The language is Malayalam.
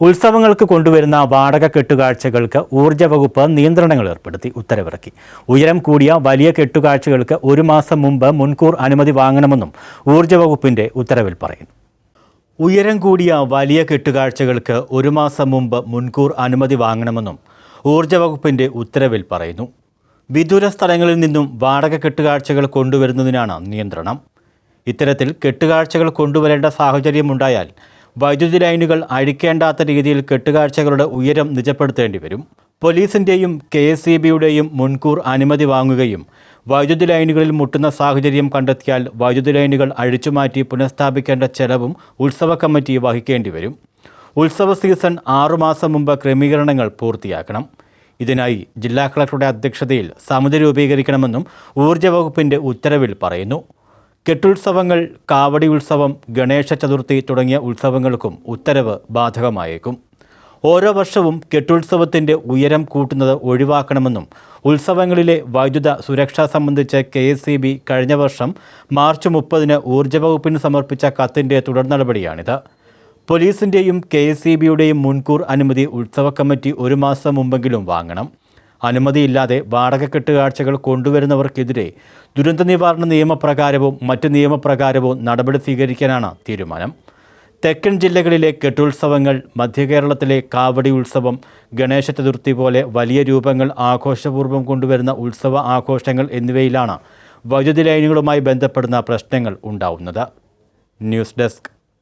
ഉത്സവങ്ങൾക്ക് കൊണ്ടുവരുന്ന വാടക കെട്ടുകാഴ്ചകൾക്ക് ഊർജ വകുപ്പ് നിയന്ത്രണങ്ങൾ ഏർപ്പെടുത്തി ഉത്തരവിറക്കി. ഉയരം കൂടിയ വലിയ കെട്ടുകാഴ്ചകൾക്ക് ഒരു മാസം മുമ്പ് മുൻകൂർ അനുമതി വാങ്ങണമെന്നും ഊർജ വകുപ്പിന്റെ ഉത്തരവിൽ പറയുന്നു. ഉയരം കൂടിയ വലിയ കെട്ടുകാഴ്ചകൾക്ക് ഒരു മാസം മുമ്പ് മുൻകൂർ അനുമതി വാങ്ങണമെന്നും ഊർജ വകുപ്പിന്റെ ഉത്തരവിൽ പറയുന്നു. വിദൂര സ്ഥലങ്ങളിൽ നിന്നും വാടക കെട്ടുകാഴ്ചകൾ കൊണ്ടുവരുന്നതിനാണ് നിയന്ത്രണം. ഇത്തരത്തിൽ കെട്ടുകാഴ്ചകൾ കൊണ്ടുവരേണ്ട സാഹചര്യമുണ്ടായാൽ വൈദ്യുതി ലൈനുകൾ അഴിക്കേണ്ടാത്ത രീതിയിൽ കെട്ടുകാഴ്ചകളുടെ ഉയരം നിജപ്പെടുത്തേണ്ടി വരും. പോലീസിന്റെയും കെ എസ് ഇ ബിയുടെയും മുൻകൂർ അനുമതി വാങ്ങുകയും വൈദ്യുതി ലൈനുകളിൽ മുട്ടുന്ന സാഹചര്യം കണ്ടെത്തിയാൽ വൈദ്യുതി ലൈനുകൾ അഴിച്ചുമാറ്റി പുനഃസ്ഥാപിക്കേണ്ട ചെലവും ഉത്സവ കമ്മിറ്റി വഹിക്കേണ്ടി വരും. ഉത്സവ സീസൺ ആറുമാസം മുമ്പ് ക്രമീകരണങ്ങൾ പൂർത്തിയാക്കണം. ഇതിനായി ജില്ലാ കളക്ടറുടെ അധ്യക്ഷതയിൽ സമിതി രൂപീകരിക്കണമെന്നും ഊർജ വകുപ്പിന്റെ ഉത്തരവിൽ പറയുന്നു. കെട്ടുത്സവങ്ങൾ കാവടി ഉത്സവം ഗണേശ ചതുർത്ഥി തുടങ്ങിയ ഉത്സവങ്ങൾക്കും ഉത്തരവ് ബാധകമായേക്കും. ഓരോ വർഷവും കെട്ടുത്സവത്തിന്റെ ഉയരം കൂട്ടുന്നത് ഒഴിവാക്കണമെന്നും ഉത്സവങ്ങളിലെ വൈദ്യുത സുരക്ഷ സംബന്ധിച്ച് കെ കഴിഞ്ഞ വർഷം മാർച്ച് മുപ്പതിന് ഊർജ വകുപ്പിന് സമർപ്പിച്ച കത്തിന്റെ തുടർ നടപടിയാണിത്. പോലീസിന്റെയും കെ എസ് സി ബിയുടെയും മുൻകൂർ അനുമതി ഉത്സവ കമ്മിറ്റി ഒരു മാസം മുമ്പെങ്കിലും വാങ്ങണം. അനുമതിയില്ലാതെ വാടക കെട്ടുകാഴ്ചകൾ കൊണ്ടുവരുന്നവർക്കെതിരെ ദുരന്ത നിവാരണ നിയമപ്രകാരവും മറ്റ് നിയമപ്രകാരവും നടപടി സ്വീകരിക്കാനാണ് തീരുമാനം. തെക്കൻ ജില്ലകളിലെ കെട്ടുത്സവങ്ങൾ മധ്യകേരളത്തിലെ കാവടി ഉത്സവം ഗണേശ ചതുർത്ഥി പോലെ വലിയ രൂപങ്ങൾ ആഘോഷപൂർവം കൊണ്ടുവരുന്ന ഉത്സവ ആഘോഷങ്ങൾ എന്നിവയിലാണ് വൈദ്യുതി ലൈനുകളുമായി ബന്ധപ്പെടുന്ന പ്രശ്നങ്ങൾ ഉണ്ടാവുന്നത്. News desk.